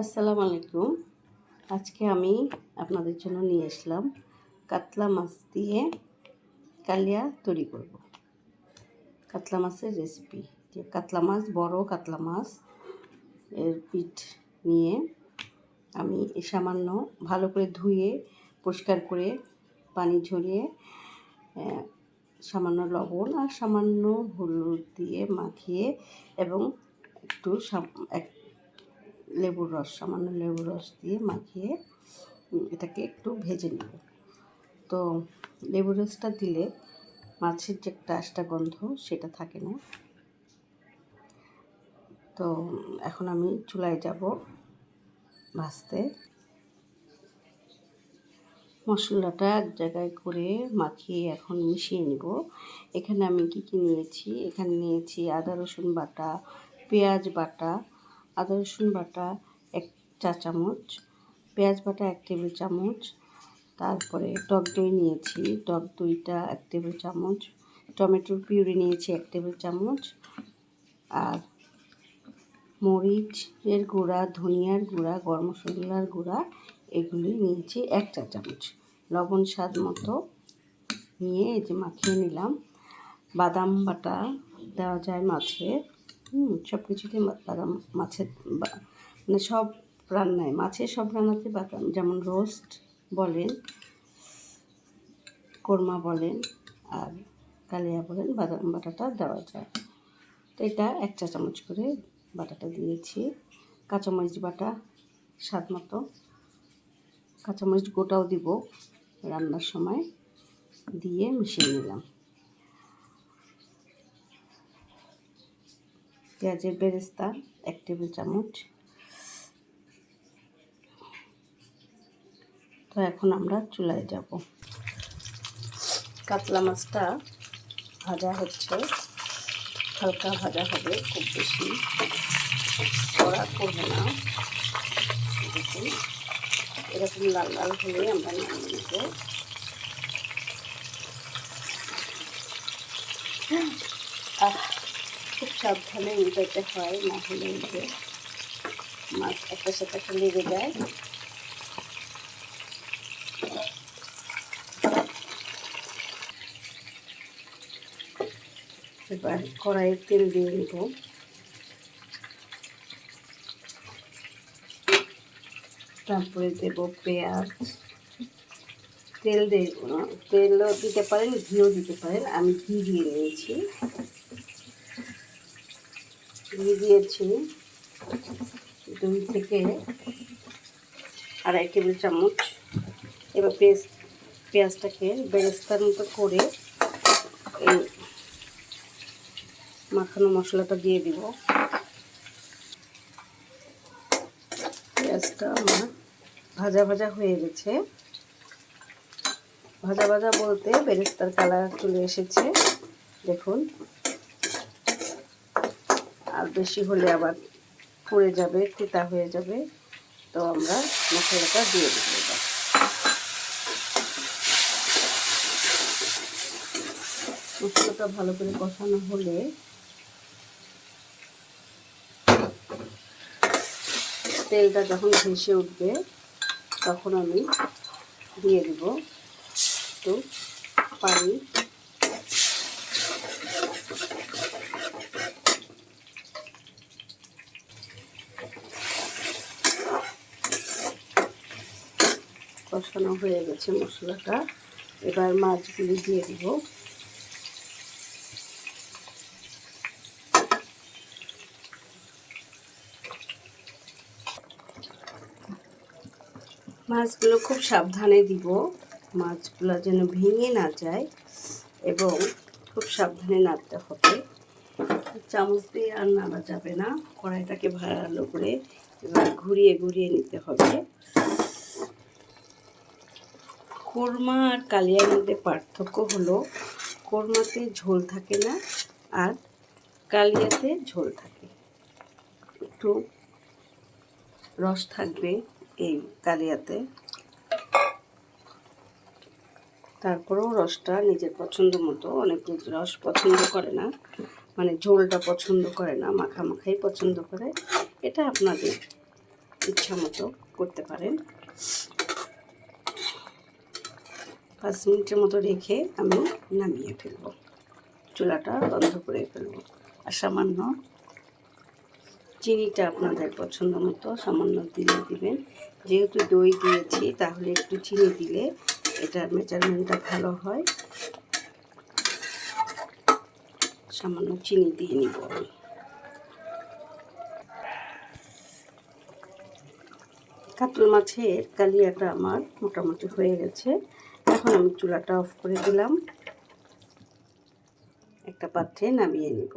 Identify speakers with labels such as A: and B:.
A: আসসালামু আলাইকুম। আজকে আমি আপনাদের জন্য নিয়ে আসলাম কাতলা মাছ দিয়ে কালিয়া তৈরি করব। কাতলা মাছের রেসিপি কাতলা মাছ, বড় কাতলা মাছ, এর পিঠ নিয়ে আমি সামান্য ভালো করে ধুয়ে, পরিষ্কার করে পানি ঝরিয়ে সামান্য লবণ আর সামান্য হলুদ দিয়ে মাখিয়ে এবং একটু এক লেবুর রস, সামান্য লেবুর রস দিয়ে মাখিয়ে এটাকে একটু ভেজে নেব। তো লেবুর রসটা দিলে মাছের যে একটা গন্ধ সেটা থাকে না। তো এখন আমি চুলায় যাব ভাজতে। মশলাটা এক জায়গায় করে মাখিয়ে এখন মিশিয়ে নিব। এখানে আমি কি কি নিয়েছি? এখানে নিয়েছি আদা রসুন বাটা, পেঁয়াজ বাটা আদা রসুন বাটা এক চা চামচ, পেঁয়াজ বাটা এক টেবিল চামচ, তারপরে টক দই নিয়েছি, টক দইটা এক টেবিল চামচ, টমেটোর পিউরি নিয়েছি এক টেবিল চামচ, আর মরিচের গুঁড়া, ধনিয়ার গুঁড়া, গরম মশলার গুঁড়া, এগুলি নিয়েছি এক চা চামচ। লবণ স্বাদ মতো নিয়ে এই যে মাখিয়ে নিলাম। বাদাম বাটা দেওয়া যায় মাছে হুম সব কিছুতে বাদাম, মাছের মানে সব রান্নায়, মাছের সব রান্নাতে বাদাম, যেমন রোস্ট বলেন, কোরমা বলেন, আর কালিয়া বলেন, বাদাম বাটাটা দেওয়া যায়। তো এটা এক চা চামচ করে বাটাটা দিয়েছি। কাঁচামরিচ বাটা স্বাদ মতো। কাঁচামরিচ গোটাও দিব রান্নার সময়। দিয়ে মিশিয়ে নিলাম। পেঁয়াজের বেরেস্তা এক টেবিল চামচ। তো এখন আমরা চুলায় যাব। কাতলা মাছটা ভাজা হচ্ছে। হালকা ভাজা হবে খুব বেশি কড়া করবে না। এরকম লাল লাল হলে আমরা আহ, খুব সাবধানে উল্টাতে হয়, না হলে উল্টে মাছ একটা সাথে একটা লেগে যায়। এবার কড়াইয়ের তেল দিয়ে নেব তারপরে দেব পেঁয়াজ। তেল দিয়ে তেলও দিতে পারেন, ঘিও দিতে পারেন। আমি ঘি দিয়ে নিয়েছি। ঘি দিয়েছি দুই থেকে আড়াই টেবিল চামচ। এবার পেঁয়াজ, পেঁয়াজটাকে বেরেস্তার মতো করে এই মাখানো মশলাটা দিয়ে দিব। পেঁয়াজটা আমার ভাজা ভাজা হয়ে গেছে। ভাজা ভাজা বলতে বেরেস্তার কালার চলে এসেছে। দেখুন আর বেশি হলে আবার পুড়ে যাবে, তিতা হয়ে যাবে। তো আমরা মশলাটা দিয়ে দেবো এবার। মশলাটা ভালো করে কষানো হলে তেলটা যখন ভেসে উঠবে, তখন আমি দিয়ে দেব একটু পানি। কষানো হয়ে গেছে মশলাটা। এবার মাছগুলি দিয়ে দিব। মাছগুলো খুব সাবধানে দিব। মাছগুলো যেন ভেঙে না যায় এবং খুব সাবধানে নাড়তে হবে। চামচ দিয়ে আর নাড়া যাবে না। কড়াইটাকে ভালো করে এবার ঘুরিয়ে ঘুরিয়ে নিতে হবে। কোরমা আর কালিয়ার মধ্যে পার্থক্য হলো, কোরমাতে ঝোল থাকে না আর কালিয়াতে ঝোল থাকে। একটু রস থাকবে এই কালিয়াতে। তারপরেও রসটা নিজের পছন্দ মতো, অনেকে রস পছন্দ করে না মানে ঝোলটা পছন্দ করে না মাখা মাখাই পছন্দ করে, এটা আপনাদের ইচ্ছা মতো করতে পারেন। পাঁচ মিনিটের মতো রেখে আমি নামিয়ে ফেলব। চুলাটা বন্ধ করে ফেলব। আর সামান্য চিনিটা আপনাদের পছন্দ মতো সামান্য দিলে দিবেন। যেহেতু দই দিয়েছি, তাহলে একটু চিনি দিলে এটার মেজারমেন্টটা ভালো হয়। সামান্য চিনি দিয়ে নিব কাতল মাছের কালিয়াটা আমার মোটামুটি হয়ে গেছে। এখন আমি চুলাটা অফ করে দিলাম। একটা পাত্রে নামিয়ে নিব।